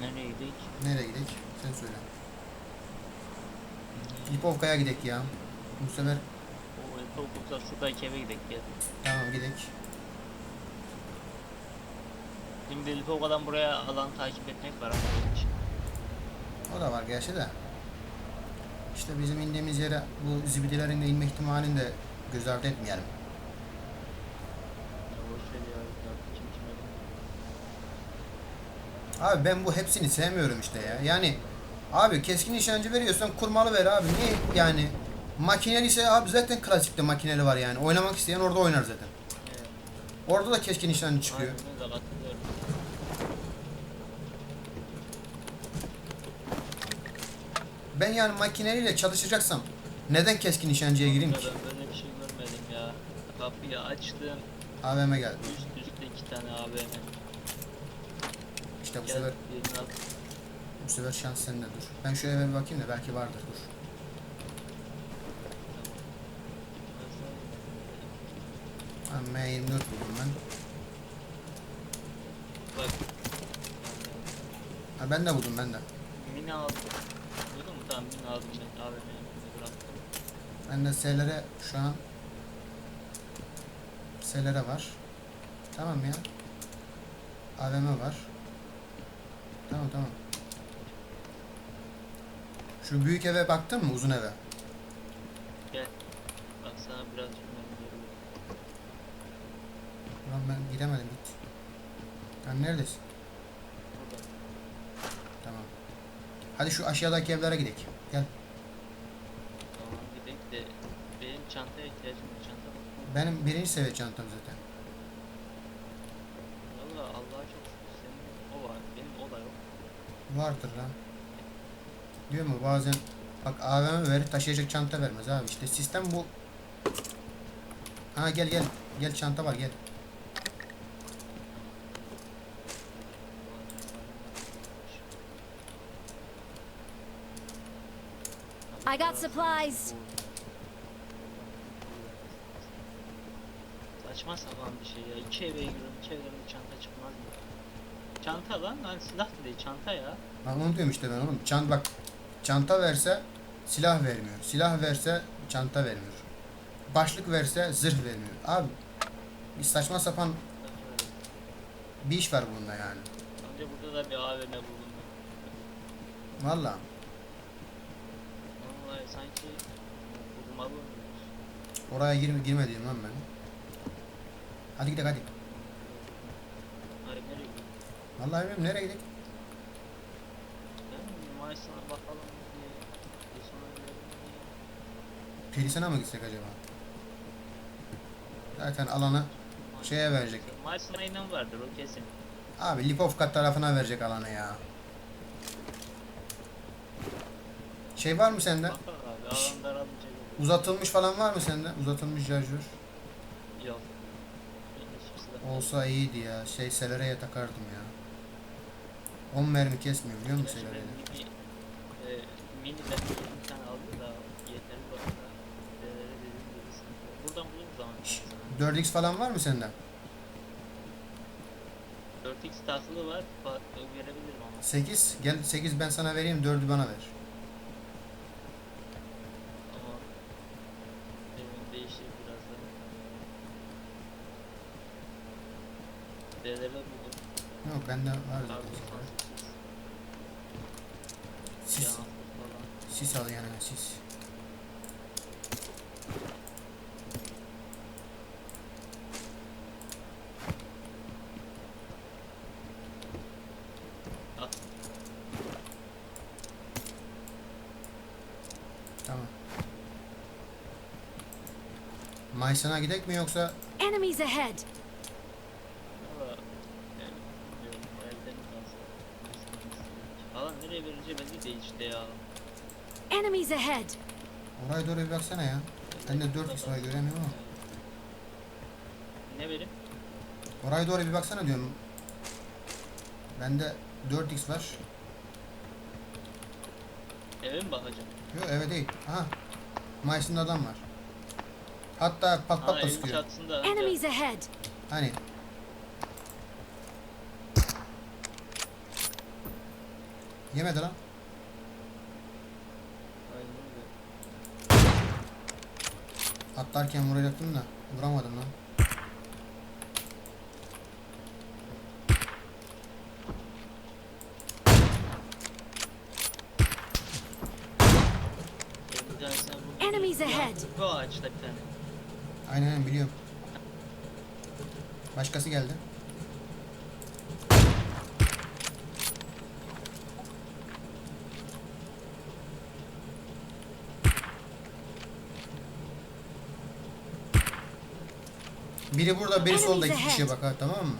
Nereye gidelim? Nereye gidelim? Sen söyle. Lipovka'ya gidek ya. Bu sefer O Topuk'ta şuradaki eve gidelim ya. tamam gidek. Şimdi Lipovka'dan buraya alan takip etmek var ama. O da var gerçi de. İşte bizim indiğimiz yere bu zibidilerin de inme ihtimalini de göz ardı etmeyelim. Ya boş ver ya. ya Kim kime Abi ben bu hepsini sevmiyorum işte ya. Yani abi keskin nişancı veriyorsan kurmalı ver abi. Niye yani makineli ise abi zaten klasikte makineli var yani. Oynamak isteyen orada oynar zaten. Evet. Orada da keskin nişancı çıkıyor. Aynen. Ben yani makineliyle çalışacaksam neden keskin nişancıya gireyim ki? Ben böyle bir şey görmedim ya. Kapıyı açtım. AVM geldi. Üst üste iki tane AVM. İşte bu sefer bu sefer şans sende dur. Ben şu eve bir bakayım da belki vardır dur. Tamam. Ha, M24 buldum ben. Bak Ha, ben de buldum ben de. mini aldım. Duydun mu? Tamam mini aldım ben AVM'yi bıraktım. Ben de S'lere şu an S'lere var. Tamam ya. AVM var. Tamam tamam. Şu büyük eve baktın mı uzun eve? Gel. Bak sana biraz şunları veriyorum. Ulan ben gidemedim git. Sen neredesin? Burada. Tamam. Hadi şu aşağıdaki evlere gidelim. Gel. Tamam gidelim de benim çantaya ihtiyacım var. Çanta bak. Benim birinci seviye çantam zaten. Valla Allah'a çok şükür senin o var. Benim o da yok. Vardır lan. Diyor mu bazen bak AVM verir taşıyacak çanta vermez abi işte sistem bu. Ha gel gel gel çanta var gel. I got supplies. Saçma sapan bir şey ya. İki eve giriyorum, iki evden bir çanta çıkmaz mı? Çanta lan, lan silah da değil, çanta ya. Bak onu diyorum işte ben oğlum. Çant bak çanta verse silah vermiyor. Silah verse çanta vermiyor. Başlık verse zırh vermiyor. Abi bir saçma sapan bir iş var bunda yani. Önce burada da bir AVM ben. Valla. Vallahi sanki vurmalı mıymış? Oraya girme girmediğim lan ben. Hadi gidelim hadi. Vallahi bilmiyorum nereye gidelim? Mayıs'ına bakalım diye. Sonra gidelim diye. Perisana mı gitsek acaba? Zaten alanı şeye verecek. Mayıs'ına inen vardır o kesin. Abi Lipovka tarafına verecek alanı ya. Şey var mı sende? Gelir. Uzatılmış falan var mı sende? Uzatılmış şarjör. Yok. Olsa iyiydi ya. Şey selereye takardım ya. 10 mermi kesmiyor biliyor musun e, dediğim gibi sıkıntı yok. Buradan buluruz ama Şşş, sana. 4x falan var mı sende? 4x tahtılı var. Verebilirim ama. 8. Gel 8 ben sana vereyim 4'ü bana ver. Değişir birazdan. Değerleri buldum. Yok bende var zaten. Sis, sis al yanına sis. Tamam. Mayısına gidek mi yoksa Enemies ahead. Valla yani bilmiyorum o evde mi kalsa. Vereceği belli değil işte ya. Enemies ahead. oraya doğru bir baksana ya. Bende 4x var göremiyorum ama. Ne vereyim? Oraya doğru bir baksana diyorum. Bende 4x var. Eve mi bakacağım? Yok eve değil. Aha. Mayıs'ında adam var. Hatta pat pat da evin sıkıyor. çatısında. Enemies ahead. Hani Yemedi lan. Atlarken vuracaktım da vuramadım lan. Enemies ahead. Bu ağaçta bir tane. Aynen aynen biliyorum. Başkası geldi. Biri burada, biri solda iki kişiye bak ha tamam mı?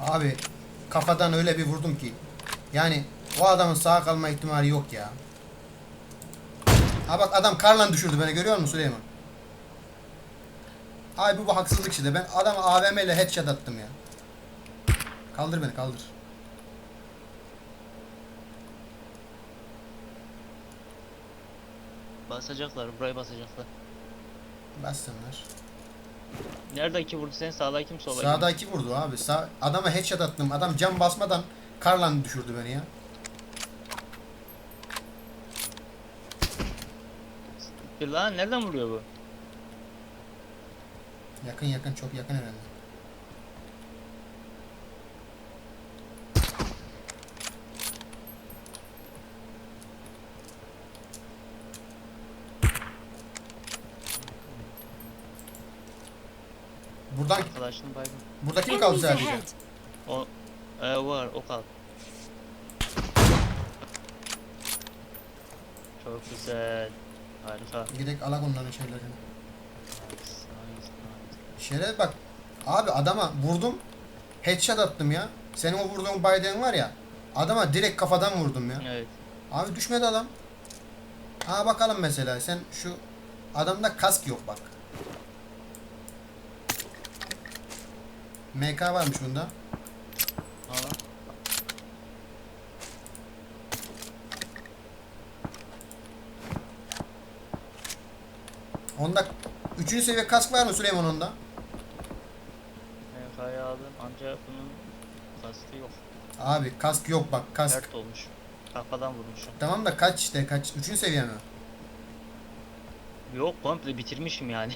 Abi kafadan öyle bir vurdum ki. Yani o adamın sağ kalma ihtimali yok ya. Ha bak adam karla düşürdü beni görüyor musun Süleyman? Abi bu, bu haksızlık işte. Ben adamı AVM ile headshot attım ya. Kaldır beni kaldır. Basacaklar, burayı basacaklar. Bassınlar. Neredeki vurdu sen sağda kim solda kim? Sağdaki vurdu abi. Sağ, adama headshot attım. Adam cam basmadan karla düşürdü beni ya. Lan nereden vuruyor bu? Yakın yakın çok yakın herhalde. Buradan Arkadaşın baygın. buradaki mi kaldı Enemies sadece? ahead. O e, var o kal. Çok güzel. Harika. Gidek alak onların şeylerini. Nice, nice, nice. Şeref bak. Abi adama vurdum. Headshot attım ya. Senin o vurduğun Biden var ya. Adama direkt kafadan vurdum ya. Evet. Abi düşmedi adam. Ha bakalım mesela sen şu adamda kask yok bak. MK varmış bunda. Ama Onda 3. seviye kask var mı Süleyman onda? MK'yı aldım ancak bunun kaskı yok. Abi kask yok bak kask. Sert olmuş. Kafadan vurmuşum. Tamam da kaç işte kaç? 3. seviye mi? Yok komple bitirmişim yani.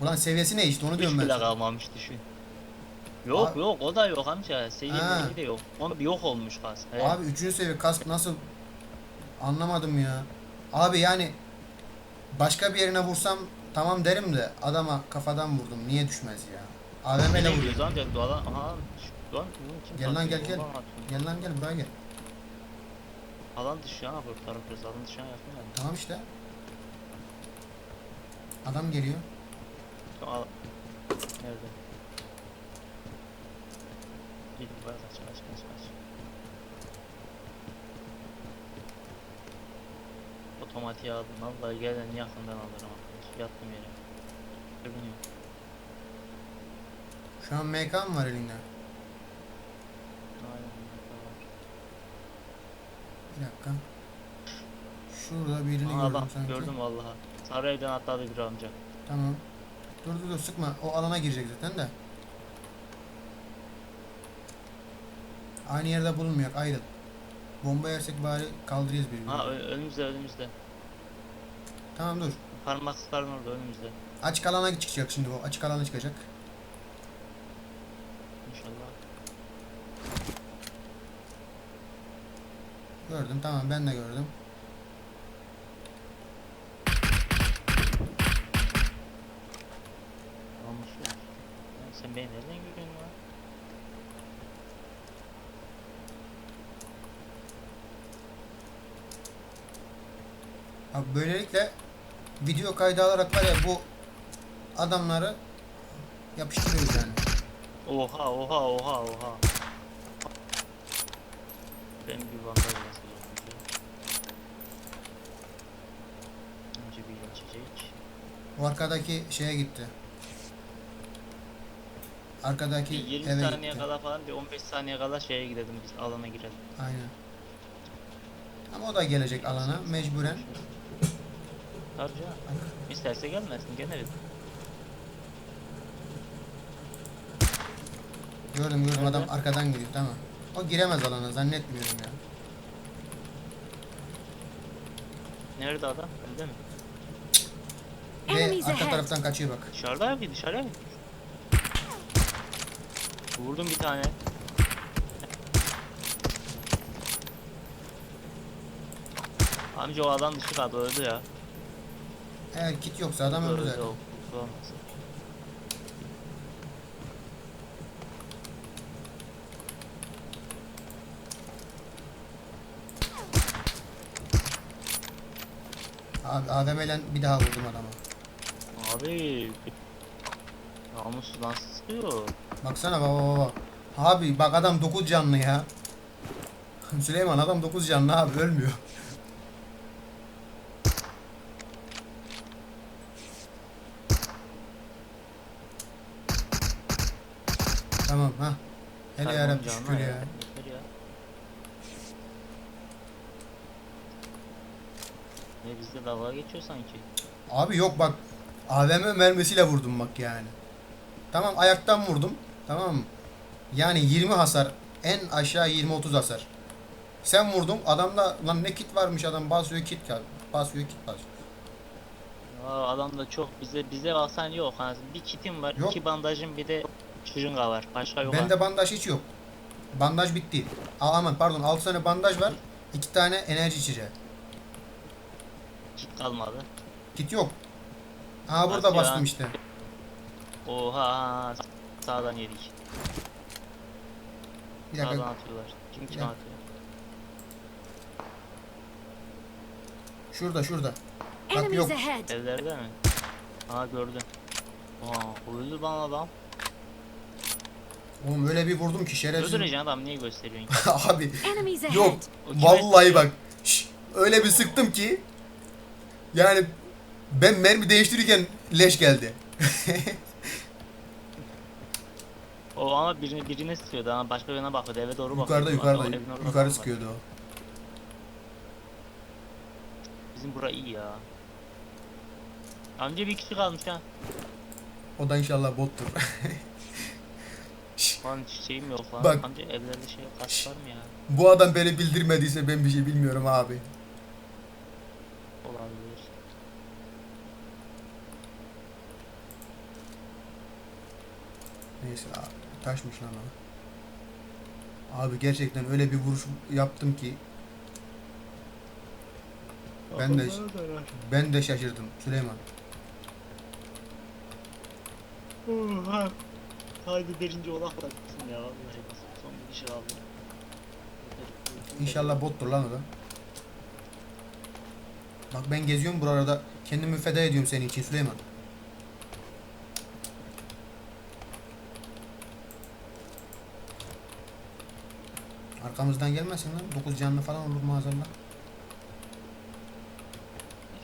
Ulan seviyesi ne işte onu Hiç diyorum ben. bile sana. kalmamış düşün. Yok Abi- yok o da yok amca. Ha. Seviye de yok. Onu bir yok olmuş kask. He. Abi 3. seviye kask nasıl anlamadım ya. Abi yani başka bir yerine vursam tamam derim de adama kafadan vurdum. Niye düşmez ya? AVM ile vuruyor. amca? Doğadan aha. şu- bunu kim Gel lan, satıyor? gel, gel. Atıyor. Gel lan gel buraya gel. Alan dışı ha bu taraf biraz alan dışına yani. Tamam işte. Adam geliyor. Al. Nerede? Gidin buraya kaç kaç kaç kaç. Otomatiğe aldım. Vallahi gelen yakından alırım arkadaş. Yattım yere. Övünüyorum. Şu an MK mı var elinde? Aynen öyle var. Bir dakika. Şurada birini Aa, gördüm bak sanki. gördüm vallahi. Sarı evden atladı bir amca. Tamam. Dur dur dur sıkma. O alana girecek zaten de. Aynı yerde bulunmuyor. Ayrıl. Bomba yersek bari kaldırırız birbirimizi. Ha ö- önümüzde önümüzde. Tamam dur. Parmaklıkların orada önümüzde. Açık alana çıkacak şimdi bu. Açık alana çıkacak. İnşallah. Gördüm tamam ben de gördüm. Lan Sen beni nereden görüyorsun lan? Abi böylelikle video kaydı alarak var ya bu adamları yapıştırıyoruz yani. Oha oha oha oha. Ben bir bandaj basacağım önce. Bir geçecek. O arkadaki şeye gitti. Arkadaki Bir 20 eve saniye gitti. kala falan bir 15 saniye kala şeye gidelim biz alana girelim. Aynen. Ama o da gelecek alana mecburen. Tabii canım. İsterse gelmesin gene bir. Gördüm gördüm adam arkadan giriyor tamam. O giremez alana zannetmiyorum ya. Nerede adam? Öldü mü? Ve Enemies arka ahead. taraftan kaçıyor bak. Dışarıda mı? Dışarıya mı? Vurdum bir tane. Amca o adam dışı kaldı öldü ya. Eğer kit yoksa adam öldü zaten. Abi AVM ile bir daha vurdum adama. Abi. Namussuz nasıl sıkıyor? Baksana baba baba. Abi bak adam 9 canlı ya. Süleyman adam 9 canlı abi ölmüyor. Tamam ha. Hele yarabbim canlı şükür ya. Yeter ya. Ne bizde dalga geçiyor sanki. Abi yok bak AVM mermisiyle vurdum bak yani. Tamam ayaktan vurdum. Tamam mı? Yani 20 hasar. En aşağı 20-30 hasar. Sen vurdun adamda lan ne kit varmış adam basıyor kit kal- basıyor kit basıyor. Aa, adam da çok bize bize baksan yok. Hani bir kitim var, Yok. iki bandajım bir de şırınga var. Başka yok. Bende bandaj hiç yok. Bandaj bitti. Aa, aman pardon 6 tane bandaj var. 2 tane enerji içeceği. Kit kalmadı. Kit yok. Aa burada Nasıl ya? bastım işte. Oha sağdan yedik. Bir Sağdan dakika. atıyorlar. Kim kim Ya. atıyor? Şurada şurada. Bak Enemies yok. ahead. Evlerde mi? Aa gördüm. Aa öldü lan adam. Oğlum öyle bir vurdum ki şerefsiz. Öldüreceksin adam niye gösteriyorsun ki? Abi. Yok. Vallahi bak. şş, öyle bir sıktım ki yani ben mermi değiştirirken leş geldi. O ama birini birine sıkıyordu ama başka birine bakıyordu eve doğru bakıyordu. yukarıda yukarıda yukarı adam var. sıkıyordu o. Bizim bura iyi ya. Amca bir kişi kalmış ha. O da inşallah bottur. Lan çiçeğim yok lan. Bak. Amca evlerde şey kaç var mı ya? Bu adam beni bildirmediyse ben bir şey bilmiyorum abi. Olabilir. Neyse abi taşmış lan o. Abi gerçekten öyle bir vuruş yaptım ki Ben de- ben de şaşırdım Süleyman. Haydi birinci olak da gitsin ya vallahi. Son bir kişi kaldı. İnşallah bottur lan o da. Bak ben geziyorum buralarda kendimi feda ediyorum senin için Süleyman. Arkamızdan gelmesin lan. 9 canlı falan olur maazallah.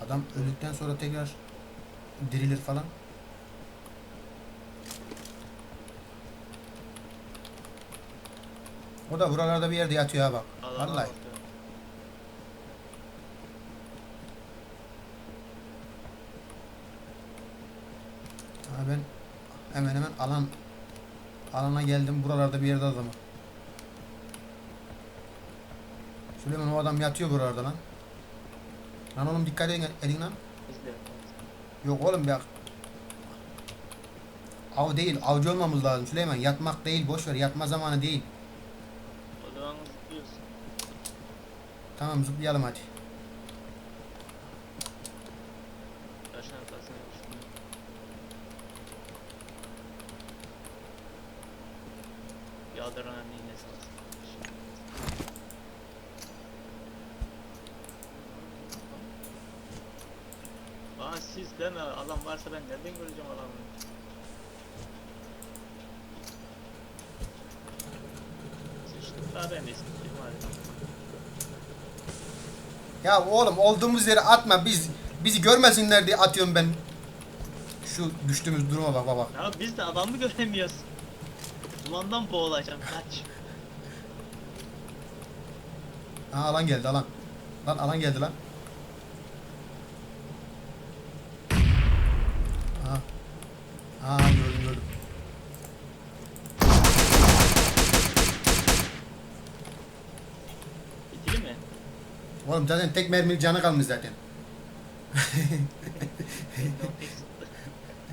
Adam öldükten sonra tekrar dirilir falan. O da buralarda bir yerde yatıyor ha bak. Adama Vallahi. Ha ben hemen hemen alan alana geldim. Buralarda bir yerde adamı. Süleyman o adam yatıyor buralarda lan. Lan oğlum dikkat edin, edin lan. Yok oğlum bak. Av değil, avcı olmamız lazım Süleyman. Yatmak değil, boş ver. Yatma zamanı değil. Tamam zıplayalım hadi. Anneyine sağlık. Lan siz deme adam varsa ben nereden göreceğim adamı? Sıçtık daha ben de sıçtım hadi. Ya oğlum olduğumuz yere atma biz bizi görmesinler diye atıyorum ben. Şu düştüğümüz duruma bak bak. Ya biz de adamı göremiyoruz. Ulandan boğulacağım kaç. Aa alan geldi alan. Lan alan geldi lan. Aha. Aha gördüm. Oğlum zaten tek mermilik canı kalmış zaten.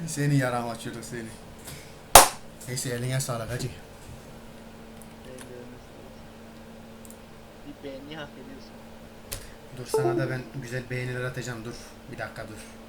Seni yaramaz çocuk seni. Neyse eline sağlık hacı. Bir beğeni hak ediyorsun. Dur sana da ben güzel beğeniler atacağım dur. Bir dakika dur.